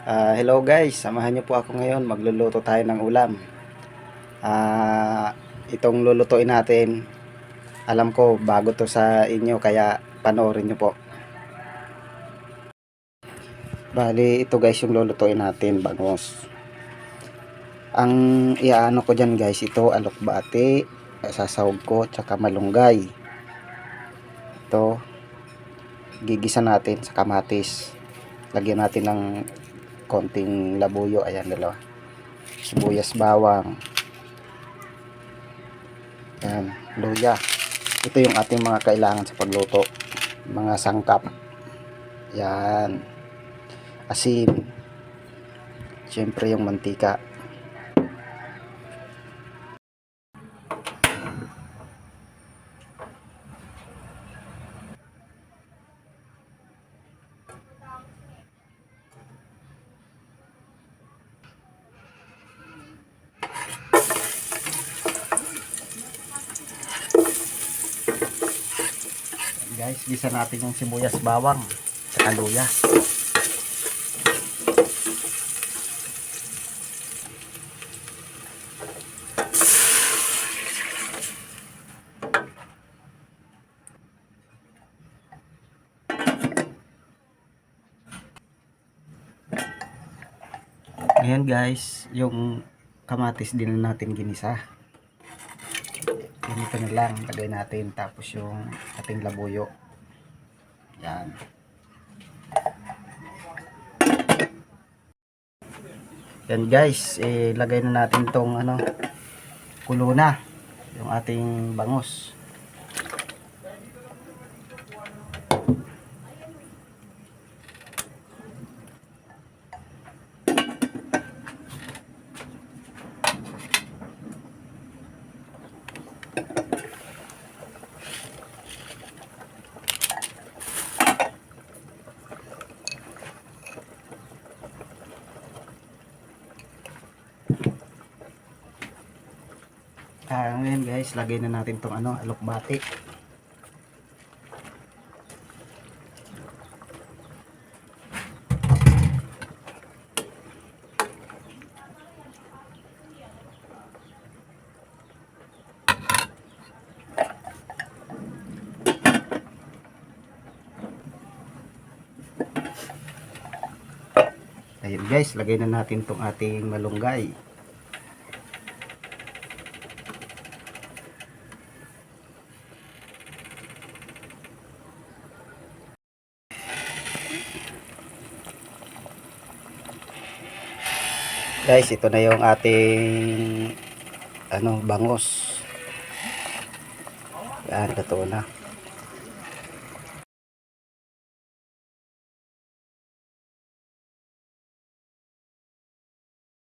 Ah, hello guys, samahan niyo po ako ngayon. Magluluto tayo ng ulam. Ah, itong lulutuin natin, alam ko bago to sa inyo kaya panoorin niyo po. Bali, ito guys yung lulutuin natin, bangos. Ang iaano ko dyan guys, ito alokbate, sasawag ko, tsaka malunggay. Ito, gigisa natin sa kamatis. Lagyan natin ng konting labuyo, ayan dalawa. Sibuyas bawang. Ayan, luya. Ito yung ating mga kailangan sa pagluto. Mga sangkap. Yan. Asin. Siyempre yung mantika. Guys, gisa natin yung sibuyas bawang sa luya. Ayan guys, yung kamatis din na natin ginisa. Ganito na lang lagay natin tapos yung ating labuyo. Yan. Yan guys, eh, lagay na natin tong ano, kulo na yung ating bangus. Ah, ngayon guys, lagay na natin tong ano, alokbati. Ayun guys, lagay na natin tong ating malunggay. Guys, ito na yung ating ano, bangos. Yan, totoo na.